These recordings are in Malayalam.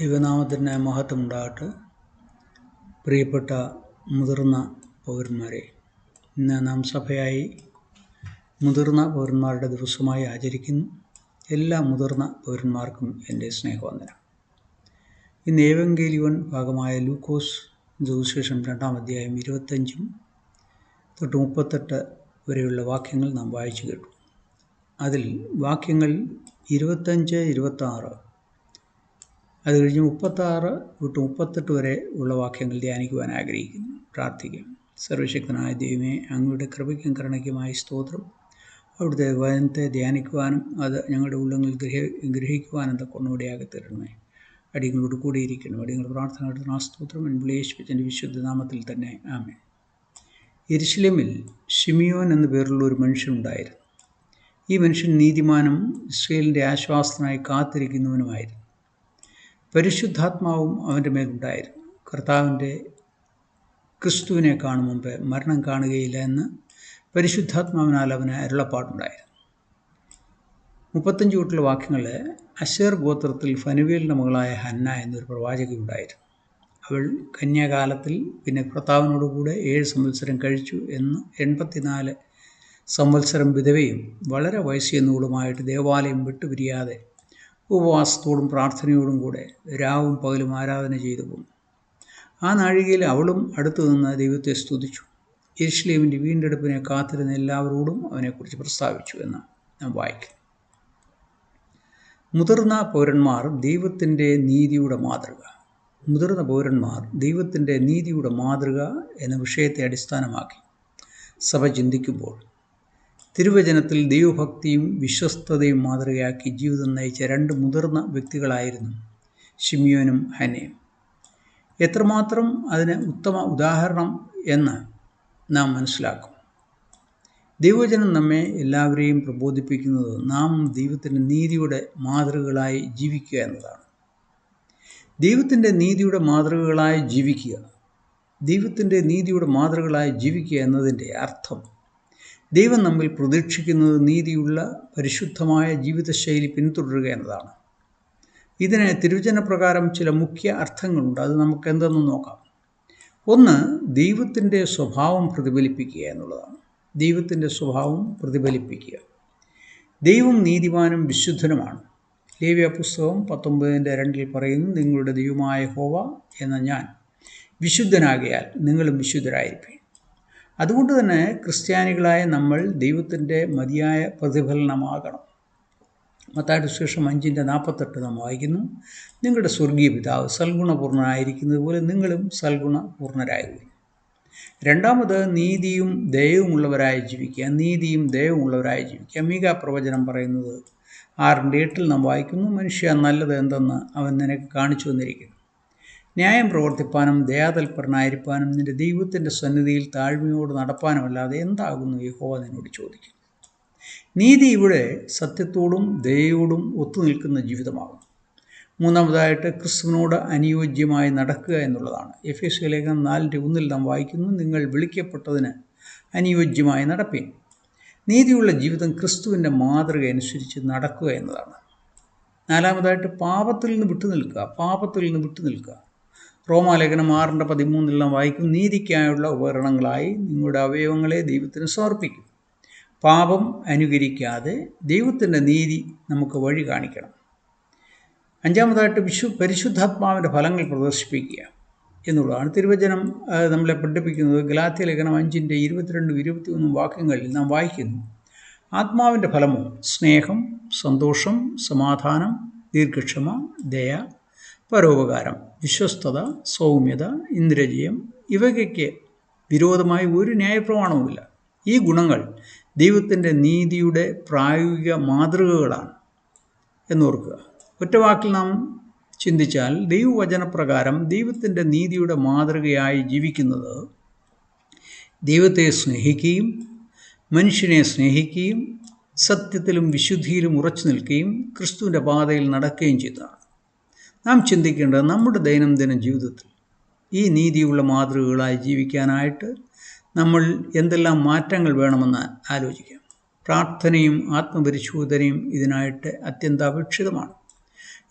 ദൈവനാമത്തിന് മഹത്വം ഉണ്ടാകട്ടെ പ്രിയപ്പെട്ട മുതിർന്ന പൗരന്മാരെ ഇന്ന് നാം സഭയായി മുതിർന്ന പൗരന്മാരുടെ ദിവസമായി ആചരിക്കുന്നു. എല്ലാ മുതിർന്ന പൗരന്മാർക്കും എന്റെ സ്നേഹവന്ദനം. ഇന്ന് ഏവങ്കേലിവൻ ഭാഗമായ ലൂക്കോസ് സുവിശേഷം രണ്ടാം അധ്യായം ഇരുപത്തഞ്ചും തൊട്ട് മുപ്പത്തെട്ട് വരെയുള്ള വാക്യങ്ങൾ നാം വായിച്ചു കേട്ടു. അതിൽ വാക്യങ്ങൾ ഇരുപത്തഞ്ച് ഇരുപത്താറ് അത് കഴിഞ്ഞ് മുപ്പത്താറ് തൊട്ട് മുപ്പത്തെട്ട് വരെ ഉള്ള വാക്യങ്ങൾ ധ്യാനിക്കുവാൻ ആഗ്രഹിക്കുന്നു. പ്രാർത്ഥിക്കാം. സർവശക്തനായ ദൈവമേ അങ്ങയുടെ കൃപയ്ക്കും കരുണയ്ക്കുമായി സ്തോത്രം. അവിടുത്തെ വചനത്തെ ധ്യാനിക്കുവാനും അത് ഞങ്ങളുടെ ഉള്ളങ്ങളിൽ ഗ്രഹ ഗ്രഹിക്കുവാനും തൊക്കൊണ്ടുകൂടിയാകെ തരണമേ അടിയങ്ങളോട് കൂടിയിരിക്കണം അടിയങ്ങൾ പ്രാർത്ഥന ആ സ്തോത്രം വിളയേശിപ്പിച്ചതിന്റെ വിശുദ്ധ നാമത്തിൽ തന്നെ. ആമേ എരിശിലമിൽ ഷിമിയോൻ എന്ന പേരുള്ള ഒരു മനുഷ്യനുണ്ടായിരുന്നു ഈ മനുഷ്യൻ നീതിമാനും ഇസ്രയേലിന്റെ ആശ്വാസത്തിനായി കാത്തിരിക്കുന്നവനുമായിരുന്നു. പരിശുദ്ധാത്മാവും അവന്റെ മേലുണ്ടായിരുന്നു കർത്താവിന്റെ ക്രിസ്തുവിനെ കാണും മുമ്പ് മരണം കാണുകയില്ല എന്ന് പരിശുദ്ധാത്മാവിനാൽ അവന് അരുളപ്പാടുണ്ടായിരുന്നു. മുപ്പത്തഞ്ച് കൂട്ടിലെ വാക്യങ്ങൾ അശേർ ഗോത്രത്തിൽ ഫനുവേലിന്റെ മകളായ ഹന്ന എന്നൊരു പ്രവാചകയുണ്ടായിരുന്നു അവൾ കന്യാകാലത്തിൽ പിന്നെ ഭർത്താവിനോടുകൂടെ ഏഴ് സംവത്സരം കഴിച്ചു എന്ന് എൺപത്തിനാല് സംവത്സരം വിധവയും വളരെ വയസ്സെന്നുകൂടുമായിട്ട് ദേവാലയം വിട്ടുപിരിയാതെ ഉപവാസത്തോടും പ്രാർത്ഥനയോടും കൂടെ രാവും പകലും ആരാധന ചെയ്തു പോന്നു. ആ നാഴികയിൽ അവളും അടുത്തു നിന്ന് ദൈവത്തെ സ്തുതിച്ചു. ഇരുഷ്ലീമിന്റെ വീണ്ടെടുപ്പിനെ കാത്തിരുന്ന എല്ലാവരോടും അവനെക്കുറിച്ച് പ്രസ്താവിച്ചു എന്ന് നാം വായിക്കും മുതിർന്ന പൗരന്മാർ ദൈവത്തിന്റെ നീതിയുടെ മാതൃക. മുതിർന്ന പൗരന്മാർ ദൈവത്തിന്റെ നീതിയുടെ മാതൃക എന്ന വിഷയത്തെ അടിസ്ഥാനമാക്കി സഭ ചിന്തിക്കുമ്പോൾ തിരുവചനത്തിൽ ദൈവഭക്തിയും വിശ്വസ്തതയും മാതൃകയാക്കി ജീവിതം നയിച്ച രണ്ട് മുതിർന്ന വ്യക്തികളായിരുന്നു ഷിമിയോനും ഹനയും. എത്രമാത്രം അതിന് ഉത്തമ ഉദാഹരണം എന്ന് നാം മനസ്സിലാക്കും. ദൈവജനം നമ്മെ എല്ലാവരെയും പ്രബോധിപ്പിക്കുന്നത് നാം ദൈവത്തിന്റെ നീതിയുടെ മാതൃകകളായി ജീവിക്കുക എന്നതാണ്. ദൈവത്തിന്റെ നീതിയുടെ മാതൃകകളായി ജീവിക്കുക. ദൈവത്തിന്റെ നീതിയുടെ മാതൃകകളായി ജീവിക്കുക എന്നതിന്റെ അർത്ഥം ദൈവം നമ്മിൽ പ്രതീക്ഷിക്കുന്നത് നീതിയുള്ള പരിശുദ്ധമായ ജീവിതശൈലി പിന്തുടരുക എന്നതാണ്. ഇതിന് തിരുവചന പ്രകാരം ചില മുഖ്യ അർത്ഥങ്ങളുണ്ട്. അത് നമുക്ക് എന്തെന്ന് നോക്കാം. ഒന്ന് ദൈവത്തിന്റെ സ്വഭാവം പ്രതിഫലിപ്പിക്കുക എന്നുള്ളതാണ്. ദൈവത്തിന്റെ സ്വഭാവം പ്രതിഫലിപ്പിക്കുക. ദൈവം നീതിമാനും വിശുദ്ധനുമാണ്. ലേവ്യ പുസ്തകം പത്തൊമ്പതിന്റെ രണ്ടിൽ പറയുന്നു നിങ്ങളുടെ ദൈവമായ ഹോവ എന്ന ഞാൻ വിശുദ്ധനാകിയാൽ നിങ്ങളും വിശുദ്ധരായിരിക്കും അതുകൊണ്ട് തന്നെ ക്രിസ്ത്യാനികളായ നമ്മൾ ദൈവത്തിന്റെ മതിയായ പ്രതിഫലനമാകണം. മത്താട്ട് ശേഷം അഞ്ചിന്റെ നാൽപ്പത്തെട്ട് നാം വായിക്കുന്നു. നിങ്ങളുടെ സ്വർഗീയ പിതാവ് സൽഗുണപൂർണനായിരിക്കുന്നത് പോലെ നിങ്ങളും സൽഗുണപൂർണരാകുക രണ്ടാമത് നീതിയും ദയവുമുള്ളവരായി ജീവിക്കുക. നീതിയും ദയവുമുള്ളവരായി ജീവിക്കുക. മീക പ്രവചനം പറയുന്നത് ആറിന്റെ എട്ടിൽ നാം വായിക്കുന്നു. മനുഷ്യ നല്ലത് എന്തെന്ന് അവൻ നിനക്ക് കാണിച്ചു വന്നിരിക്കുന്നു ന്യായം പ്രവർത്തിപ്പാനും ദയാതൽപരനായിരിക്കാനും നിന്റെ ദൈവത്തിന്റെ സന്നിധിയിൽ താഴ്മയോട് നടപ്പാനുമല്ലാതെ എന്താകുന്നു? യഹോവ നിന്നോട് ചോദിക്കും. നീതി ഇവിടെ സത്യത്തോടും ദയയോടും ഒത്തുനിൽക്കുന്ന ജീവിതമാകും മൂന്നാമതായിട്ട് ക്രിസ്തുവിനോട് അനുയോജ്യമായി നടക്കുക എന്നുള്ളതാണ്. എഫ് എസ് ലേഖനം നാലിന്റെ ഒന്നിൽ നാം വായിക്കുന്നു നിങ്ങൾ വിളിക്കപ്പെട്ടതിന് അനുയോജ്യമായി നടപ്പീൻ. നീതിയുള്ള ജീവിതം ക്രിസ്തുവിന്റെ മാതൃക അനുസരിച്ച് നടക്കുക എന്നതാണ്. നാലാമതായിട്ട് പാപത്തിൽ നിന്ന് വിട്ടുനിൽക്കുക പാപത്തിൽ നിന്ന് വിട്ടുനിൽക്കുക. റോമാലേഖനം ആറിന്റെ പതിമൂന്നിൽ വായിക്കും. നീതിക്കായുള്ള ഉപകരണങ്ങളായി നിങ്ങളുടെ അവയവങ്ങളെ ദൈവത്തിന് സമർപ്പിക്കും. പാപം അനുകരിക്കാതെ ദൈവത്തിന്റെ നീതി നമുക്ക് വഴി കാണിക്കണം. അഞ്ചാമതായിട്ട് വിശു പരിശുദ്ധാത്മാവിന്റെ ഫലങ്ങൾ പ്രദർശിപ്പിക്കുക എന്നുള്ളതാണ് തിരുവചനം. നമ്മളെ പഠിപ്പിക്കുന്നത് ഗലാത്യ ലേഖനം അഞ്ചിന്റെ ഇരുപത്തിരണ്ടും ഇരുപത്തിയൊന്നും വാക്യങ്ങളിൽ നാം വായിക്കുന്നു. ആത്മാവിന്റെ ഫലമോ സ്നേഹം സന്തോഷം സമാധാനം ദീർഘക്ഷമ ദയ പരോപകാരം വിശ്വസ്തത സൗമ്യത ഇന്ദ്രജയം ഇവയ്ക്ക് വിരോധമായി ഒരു ന്യായപ്രമാണവുമില്ല. ഈ ഗുണങ്ങൾ ദൈവത്തിന്റെ നീതിയുടെ പ്രായോഗിക മാതൃകകളാണ് എന്നോർക്കുക. ഒറ്റ വാക്കിൽ നാം ചിന്തിച്ചാൽ ദൈവവചനപ്രകാരം ദൈവത്തിന്റെ നീതിയുടെ മാതൃകയായി ജീവിക്കുന്നത് ദൈവത്തെ സ്നേഹിക്കുകയും മനുഷ്യനെ സ്നേഹിക്കുകയും സത്യത്തിലും വിശുദ്ധിയിലും ഉറച്ചു നിൽക്കുകയും ക്രിസ്തുവിന്റെ പാതയിൽ നടക്കുകയും ചെയ്തതാണ്. നാം ചിന്തിക്കേണ്ടത് നമ്മുടെ ദൈനംദിന ജീവിതത്തിൽ ഈ നീതിയുള്ള മാതൃകകളായി ജീവിക്കാനായിട്ട് നമ്മൾ എന്തെല്ലാം മാറ്റങ്ങൾ വേണമെന്ന് ആലോചിക്കാം. പ്രാർത്ഥനയും ആത്മപരിശോധനയും ഇതിനായിട്ട് അത്യന്താപേക്ഷിതമാണ്.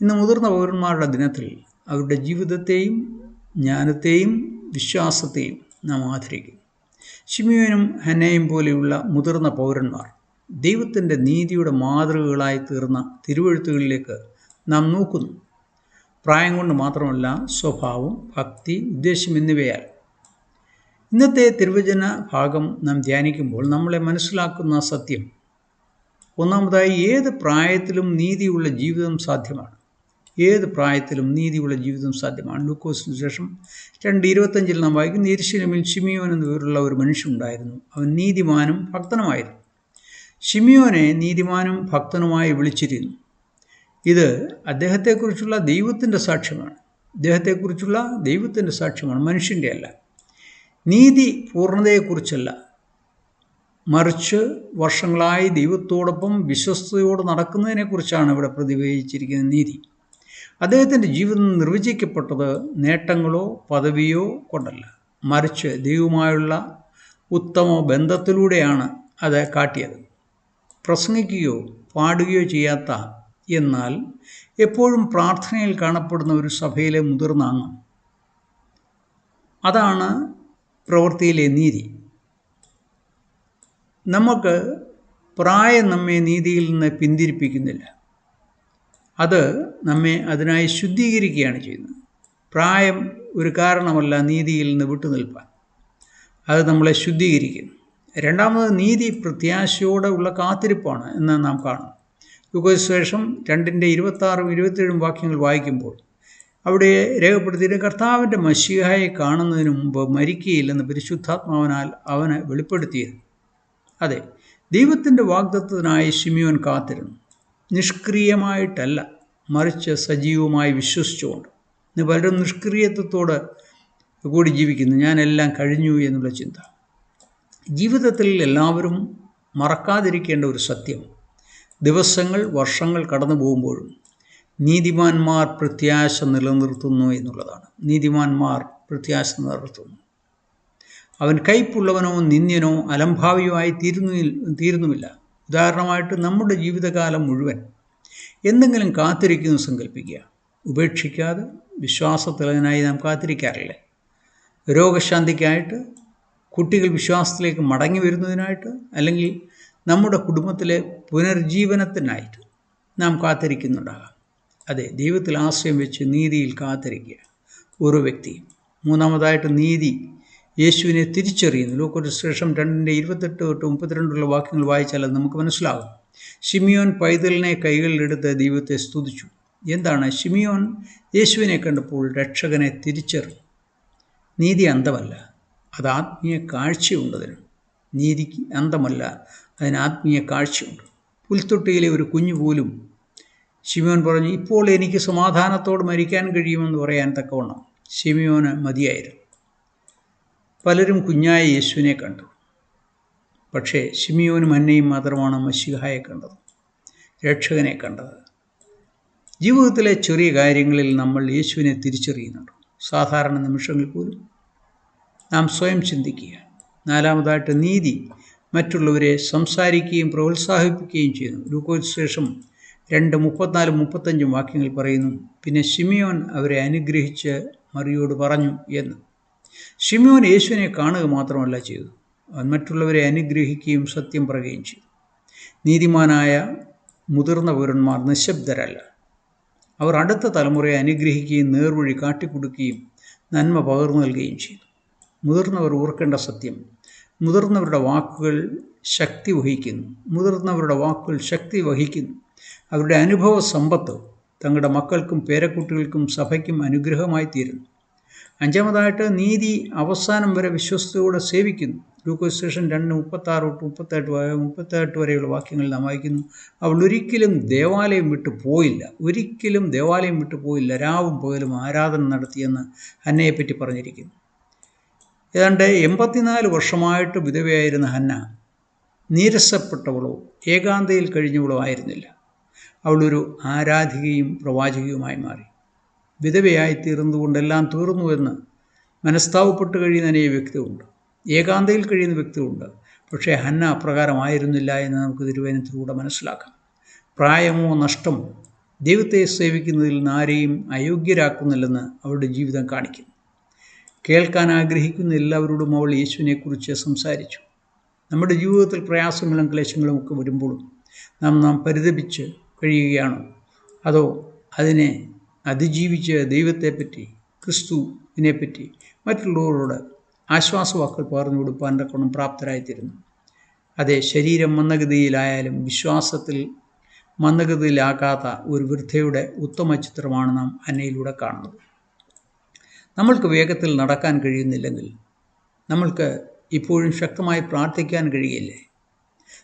ഇന്ന് മുതിർന്ന പൗരന്മാരുടെ ദിനത്തിൽ അവരുടെ ജീവിതത്തെയും ജ്ഞാനത്തെയും വിശ്വാസത്തെയും നാം ആദരിക്കും. ഷിമിയോനും ഹനയും പോലെയുള്ള മുതിർന്ന പൗരന്മാർ ദൈവത്തിന്റെ നീതിയുടെ മാതൃകകളായി തീർന്ന തിരുവഴുത്തുകളിലേക്ക് നാം നോക്കുന്നു. പ്രായം കൊണ്ട് മാത്രമല്ല സ്വഭാവം ഭക്തി ഉദ്ദേശം എന്നിവയാൽ. ഇന്നത്തെ തിരുവചന ഭാഗം നാം ധ്യാനിക്കുമ്പോൾ നമ്മളെ മനസ്സിലാക്കുന്ന സത്യം. ഒന്നാമതായി ഏത് പ്രായത്തിലും നീതിയുള്ള ജീവിതം സാധ്യമാണ്. ഏത് പ്രായത്തിലും നീതിയുള്ള ജീവിതം സാധ്യമാണ്. ലൂക്കോസിന് ശേഷം രണ്ട് ഇരുപത്തഞ്ചിൽ നാം വായിക്കും നീരിശിലമിൽ ഷിമിയോൻ എന്ന പേരുള്ള ഒരു മനുഷ്യനുണ്ടായിരുന്നു. അവൻ നീതിമാനും ഭക്തനുമായിരുന്നു. ഷിമിയോനെ നീതിമാനും ഭക്തനുമായി വിളിച്ചിരുന്നു. ഇത് അദ്ദേഹത്തെക്കുറിച്ചുള്ള ദൈവത്തിന്റെ സാക്ഷ്യമാണ്. അദ്ദേഹത്തെക്കുറിച്ചുള്ള ദൈവത്തിന്റെ സാക്ഷ്യമാണ്. മനുഷ്യന്റെ അല്ല നീതി പൂർണതയെക്കുറിച്ചല്ല. മറിച്ച് വർഷങ്ങളായി ദൈവത്തോടൊപ്പം വിശ്വസ്തയോട് നടക്കുന്നതിനെക്കുറിച്ചാണ് ഇവിടെ പ്രതിപാദിച്ചിരിക്കുന്ന നീതി. അദ്ദേഹത്തിന്റെ ജീവിതം നിർവചിക്കപ്പെട്ടത് നേട്ടങ്ങളോ പദവിയോ കൊണ്ടല്ല. മറിച്ച് ദൈവമായുള്ള ഉത്തമ ബന്ധത്തിലൂടെയാണ് അത് കാട്ടിയത്. പ്രസംഗിക്കുകയോ പാടുകയോ ചെയ്യാത്ത എന്നാൽ എപ്പോഴും പ്രാർത്ഥനയിൽ കാണപ്പെടുന്ന ഒരു സഭയിലെ മുതിർന്ന അംഗം അതാണ് പ്രവൃത്തിയിലെ നീതി. നമുക്ക് പ്രായം നമ്മെ നീതിയിൽ നിന്ന് പിന്തിരിപ്പിക്കുന്നില്ല. അത് നമ്മെ അതിനായി ശുദ്ധീകരിക്കുകയാണ് ചെയ്യുന്നത്. പ്രായം ഒരു കാരണമല്ല നീതിയിൽ നിന്ന് വിട്ടുനിൽപ്പാൻ അത് നമ്മളെ ശുദ്ധീകരിക്കുന്നു. രണ്ടാമത് നീതി പ്രത്യാശയോടെ ഉള്ള കാത്തിരിപ്പാണ് എന്ന് നാം യുഗശേഷം രണ്ടിന്റെ ഇരുപത്താറും ഇരുപത്തേഴും വാക്യങ്ങൾ വായിക്കുമ്പോൾ അവിടെ രേഖപ്പെടുത്തിയിട്ട് കർത്താവിന്റെ മഷിഹായെ കാണുന്നതിന് മുമ്പ് മരിക്കുകയില്ലെന്ന് പരിശുദ്ധാത്മാവിനാൽ അവന് വെളിപ്പെടുത്തിയിരുന്നു. അതെ ദൈവത്തിന്റെ വാഗ്ദത്വത്തിനായി ഷിമിയോൻ കാത്തിരുന്നു. നിഷ്ക്രിയമായിട്ടല്ല മറിച്ച് സജീവമായി വിശ്വസിച്ചുകൊണ്ട്. ഇന്ന് പലരും നിഷ്ക്രിയത്വത്തോട് കൂടി ജീവിക്കുന്നു. ഞാനെല്ലാം കഴിഞ്ഞു എന്നുള്ള ചിന്ത. ജീവിതത്തിൽ എല്ലാവരും മറക്കാതിരിക്കേണ്ട ഒരു സത്യം. ദിവസങ്ങൾ വർഷങ്ങൾ കടന്നു പോകുമ്പോഴും നീതിമാന്മാർ പ്രത്യാശ നിലനിർത്തുന്നു എന്നുള്ളതാണ്. നീതിമാന്മാർ പ്രത്യാശ നിലനിർത്തുന്നു. അവൻ കയ്പുള്ളവനോ നിന്ദ്യനോ അലംഭാവിയോ ആയി തീരുന്നു തീരുന്നുമില്ല. ഉദാഹരണമായിട്ട് നമ്മുടെ ജീവിതകാലം മുഴുവൻ എന്തെങ്കിലും കാത്തിരിക്കുന്നു സങ്കല്പിക്കുക ഉപേക്ഷിക്കാതെ വിശ്വാസത്തിലതിനായി നാം കാത്തിരിക്കാറില്ലേ? രോഗശാന്തിക്കായിട്ട് കുട്ടികൾ വിശ്വാസത്തിലേക്ക് മടങ്ങി വരുന്നതിനായിട്ട് അല്ലെങ്കിൽ നമ്മുടെ കുടുംബത്തിലെ പുനർജീവനത്തിനായിട്ട് നാം കാത്തിരിക്കുന്നുണ്ടാകാം. അതെ ദൈവത്തിൽ ആശ്രയം വെച്ച് നീതിയിൽ കാത്തിരിക്കുക. ഓരോ വ്യക്തിയും മൂന്നാമതായിട്ട് നീതി യേശുവിനെ തിരിച്ചറിയുന്നു. ലോക്കൊരു ശേഷം രണ്ടിന്റെ ഇരുപത്തെട്ട് തൊട്ട് മുപ്പത്തിരണ്ടുള്ള വാക്യങ്ങൾ വായിച്ചാൽ നമുക്ക് മനസ്സിലാകും. ഷിമിയോൻ പൈതലിനെ കൈകളിലെടുത്ത് ദൈവത്തെ സ്തുതിച്ചു. എന്താണ്? ഷിമിയോൻ യേശുവിനെ കണ്ടപ്പോൾ രക്ഷകനെ തിരിച്ചറിഞ്ഞു. നീതി അന്തമല്ല അത് ആത്മീയ കാഴ്ചയുണ്ടതിന്. നീതിക്ക് അന്തമല്ല അതിന് ആത്മീയ കാഴ്ചയുണ്ട്. പുൽത്തൊട്ടിയിലെ ഒരു കുഞ്ഞു പോലും ഷിമിയോൻ പറഞ്ഞു ഇപ്പോൾ എനിക്ക് സമാധാനത്തോട് മരിക്കാൻ കഴിയുമെന്ന് പറയാൻ തക്കവണ്ണം ഷിമിയോന് മതിയായിരുന്നു. പലരും കുഞ്ഞായ യേശുവിനെ കണ്ടു. പക്ഷേ ഷിമിയോനും അന്നയും മാത്രമാണ് മഷിഹായെ കണ്ടത് രക്ഷകനെ കണ്ടത്. ജീവിതത്തിലെ ചെറിയ കാര്യങ്ങളിൽ നമ്മൾ യേശുവിനെ തിരിച്ചറിയുന്നുണ്ട്. സാധാരണ നിമിഷങ്ങളിൽ പോലും നാം സ്വയം ചിന്തിക്കുക. നാലാമതായിട്ട് നീതി. മറ്റുള്ളവരെ സംസാരിക്കുകയും പ്രോത്സാഹിപ്പിക്കുകയും ചെയ്യുന്നു. ലൂക്കോസ് ശേഷം രണ്ട് മുപ്പത്തിനാലും മുപ്പത്തഞ്ചും വാക്യങ്ങൾ പറയുന്നു. പിന്നെ ഷിമിയോൻ അവരെ അനുഗ്രഹിച്ച് മറിയോട് പറഞ്ഞു എന്ന്. ഷിമിയോൻ യേശുവിനെ കാണുക മാത്രമല്ല ചെയ്തു അവൻ മറ്റുള്ളവരെ അനുഗ്രഹിക്കുകയും സത്യം പറയുകയും ചെയ്തു. നീതിമാനായ മുതിർന്ന പൗരന്മാർ നിശബ്ദരല്ല. അവർ അടുത്ത തലമുറയെ അനുഗ്രഹിക്കുകയും നേർവഴി കാട്ടിക്കൊടുക്കുകയും നന്മ പകർന്നു നൽകുകയും ചെയ്തു. മുതിർന്നവർ ഓർക്കേണ്ട സത്യം മുതിർന്നവരുടെ വാക്കുകൾ ശക്തി വഹിക്കുന്നു. മുതിർന്നവരുടെ വാക്കുകൾ ശക്തി വഹിക്കുന്നു. അവരുടെ അനുഭവ സമ്പത്ത് തങ്ങളുടെ മക്കൾക്കും പേരക്കുട്ടികൾക്കും സഭയ്ക്കും അനുഗ്രഹമായി തീരുന്നു. അഞ്ചാമതായിട്ട് നീതി അവസാനം വരെ വിശ്വസ്തയോടെ സേവിക്കുന്നു. ലൂക്കോസ് സ്റ്റേഷൻ രണ്ട് മുപ്പത്താറ് തൊട്ട് മുപ്പത്തെട്ട് മുപ്പത്തെട്ട് വരെയുള്ള വാക്യങ്ങൾ നാം വായിക്കുന്നു അവൾ ഒരിക്കലും ദേവാലയം വിട്ടു പോയില്ല. ഒരിക്കലും ദേവാലയം വിട്ടു പോയില്ല. രാവും പകലും ആരാധന നടത്തിയെന്ന് അന്നയെപ്പറ്റി പറഞ്ഞിരിക്കുന്നു. ഏതാണ്ട് എൺപത്തിനാല് വർഷമായിട്ട് വിധവയായിരുന്ന ഹന്ന നീരസപ്പെട്ടവളോ ഏകാന്തയിൽ കഴിഞ്ഞവളോ ആയിരുന്നില്ല. അവളൊരു ആരാധികയും പ്രവാചകയുമായി മാറി. വിധവയായി തീർന്നുകൊണ്ടെല്ലാം തീർന്നു എന്ന് മനസ്താവപ്പെട്ട് കഴിയുന്ന അനേക വ്യക്തിയുണ്ട് ഏകാന്തയിൽ കഴിയുന്ന വ്യക്തിയുണ്ട് പക്ഷേ ഹന്ന അപ്രകാരമായിരുന്നില്ല എന്ന് നമുക്ക് തിരുവേനത്തിലൂടെ മനസ്സിലാക്കാം. പ്രായമോ നഷ്ടമോ ദൈവത്തെ സേവിക്കുന്നതിൽ നിന്ന് ആരെയും അയോഗ്യരാക്കുന്നില്ലെന്ന് അവളുടെ ജീവിതം കാണിക്കുന്നു. കേൾക്കാൻ ആഗ്രഹിക്കുന്ന എല്ലാവരോടും അവൾ യേശുവിനെക്കുറിച്ച് സംസാരിച്ചു. നമ്മുടെ ജീവിതത്തിൽ പ്രയാസങ്ങളും ക്ലേശങ്ങളും ഒക്കെ വരുമ്പോഴും നാം നാം പരിതപിച്ച് കഴിയുകയാണോ? അതോ അതിനെ അതിജീവിച്ച് ദൈവത്തെപ്പറ്റി ക്രിസ്തുവിനെപ്പറ്റി മറ്റുള്ളവരോട് ആശ്വാസവാക്കൾ പകർന്നു കൊടുക്കാൻ തക്കണം പ്രാപ്തരായിത്തീരുന്നു. അതെ ശരീരം മന്ദഗതിയിലായാലും വിശ്വാസത്തിൽ മന്ദഗതിയിലാകാത്ത ഒരു വൃദ്ധയുടെ ഉത്തമ ചിത്രമാണ് നാം അന്നയിലൂടെ കാണുന്നത്. നമ്മൾക്ക് വേഗത്തിൽ നടക്കാൻ കഴിയുന്നില്ലെങ്കിൽ നമ്മൾക്ക് ഇപ്പോഴും ശക്തമായി പ്രാർത്ഥിക്കാൻ കഴിയില്ലേ?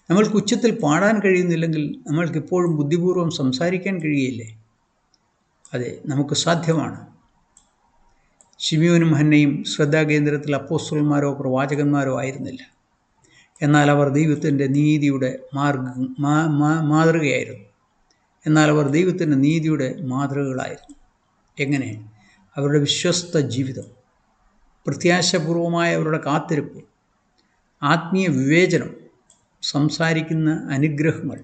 നമ്മൾക്ക് ഉച്ചത്തിൽ പാടാൻ കഴിയുന്നില്ലെങ്കിൽ നമ്മൾക്ക് ഇപ്പോഴും ബുദ്ധിപൂർവം സംസാരിക്കാൻ കഴിയില്ലേ? അതെ നമുക്ക് സാധ്യമാണ്. ഷിമിയോനും ഹന്നയും ശ്രദ്ധാകേന്ദ്രത്തിൽ അപ്പോസ്റ്റലന്മാരോ പ്രവാചകന്മാരോ ആയിരുന്നില്ല. എന്നാൽ അവർ ദൈവത്തിന്റെ നീതിയുടെ മാർഗ മാതൃകയായിരുന്നു. എന്നാൽ അവർ ദൈവത്തിന്റെ നീതിയുടെ മാതൃകകളായിരുന്നു. എങ്ങനെ? അവരുടെ വിശ്വസ്ത ജീവിതം പ്രത്യാശപൂർവമായ അവരുടെ കാത്തിരിപ്പ് ആത്മീയ വിവേചനം സംസാരിക്കുന്ന അനുഗ്രഹങ്ങൾ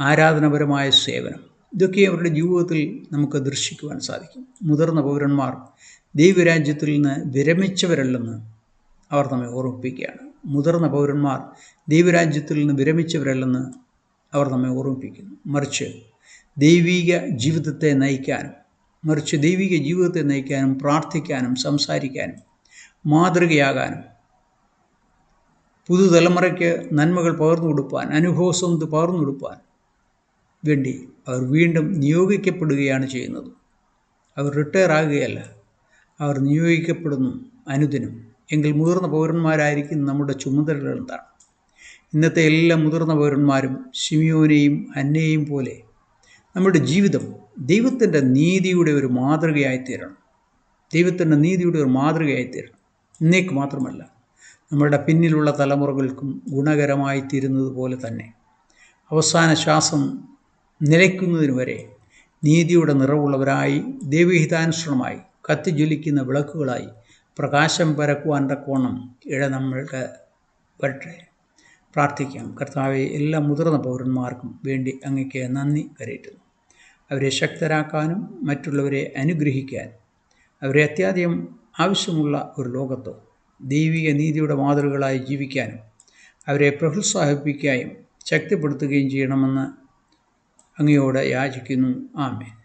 ആരാധനപരമായ സേവനം ഇതൊക്കെ അവരുടെ ജീവിതത്തിൽ നമുക്ക് ദർശിക്കുവാൻ സാധിക്കും. മുതിർന്ന പൗരന്മാർ ദൈവരാജ്യത്തിൽ നിന്ന് വിരമിച്ചവരല്ലെന്ന് അവർ നമ്മെ ഓർമ്മിപ്പിക്കുകയാണ്. മുതിർന്ന പൗരന്മാർ ദൈവരാജ്യത്തിൽ നിന്ന് വിരമിച്ചവരല്ലെന്ന് അവർ നമ്മെ ഓർമ്മിപ്പിക്കുന്നു. മറിച്ച് ദൈവീക ജീവിതത്തെ നയിക്കാനും മറിച്ച് ദൈവിക ജീവിതത്തെ നയിക്കാനും പ്രാർത്ഥിക്കാനും സംസാരിക്കാനും മാതൃകയാകാനും പുതുതലമുറയ്ക്ക് നന്മകൾ പകർന്നു കൊടുപ്പാൻ അനുഭവസ്വം പകർന്നു കൊടുപ്പാൻ വേണ്ടി അവർ വീണ്ടും നിയോഗിക്കപ്പെടുകയാണ് ചെയ്യുന്നത്. അവർ റിട്ടയർ ആകുകയല്ല അവർ നിയോഗിക്കപ്പെടുന്നു അനുദിനം. എങ്കിൽ മുതിർന്ന പൗരന്മാരായിരിക്കും നമ്മുടെ ചുമതലകൾ എന്താണ്? ഇന്നത്തെ എല്ലാ മുതിർന്ന പൗരന്മാരും ഷിമിയോനെയും അന്നയെയും പോലെ നമ്മുടെ ജീവിതം ദൈവത്തിന്റെ നീതിയുടെ ഒരു മാതൃകയായി തീരണം ദൈവത്തിന്റെ നീതിയുടെ ഒരു മാതൃകയായി തീരണം ഇന്നേക്ക് മാത്രമല്ല നമ്മുടെ പിന്നിലുള്ള തലമുറകൾക്കും ഗുണകരമായി തീരുന്നത് പോലെ തന്നെ അവസാന ശ്വാസം നിലയ്ക്കുന്നതിന് വരെ നീതിയുടെ നിറവുള്ളവരായി ദൈവഹിതാനുസൃതമായി കത്തിജ്വലിക്കുന്ന വിളക്കുകളായി പ്രകാശം പരക്കുവാൻ തക്കോണം ഇഴ നമ്മൾക്ക് വരട്ടെ. പ്രാർത്ഥിക്കാം. കർത്താവെ എല്ലാ മുതിർന്ന പൗരന്മാർക്കും വേണ്ടി അങ്ങയ്ക്ക് നന്ദി കരയറ്റുന്നു. അവരെ ശക്തരാക്കാനും മറ്റുള്ളവരെ അനുഗ്രഹിക്കാൻ അവരെ അത്യാധികം ആവശ്യമുള്ള ഒരു ലോകത്തോ ദൈവിക നീതിയുടെ മാതൃകകളായി ജീവിക്കാനും അവരെ പ്രോത്സാഹിപ്പിക്കുകയും ശക്തിപ്പെടുത്തുകയും ചെയ്യണമെന്ന് അങ്ങയോട് യാചിക്കുന്നു. ആമേൻ.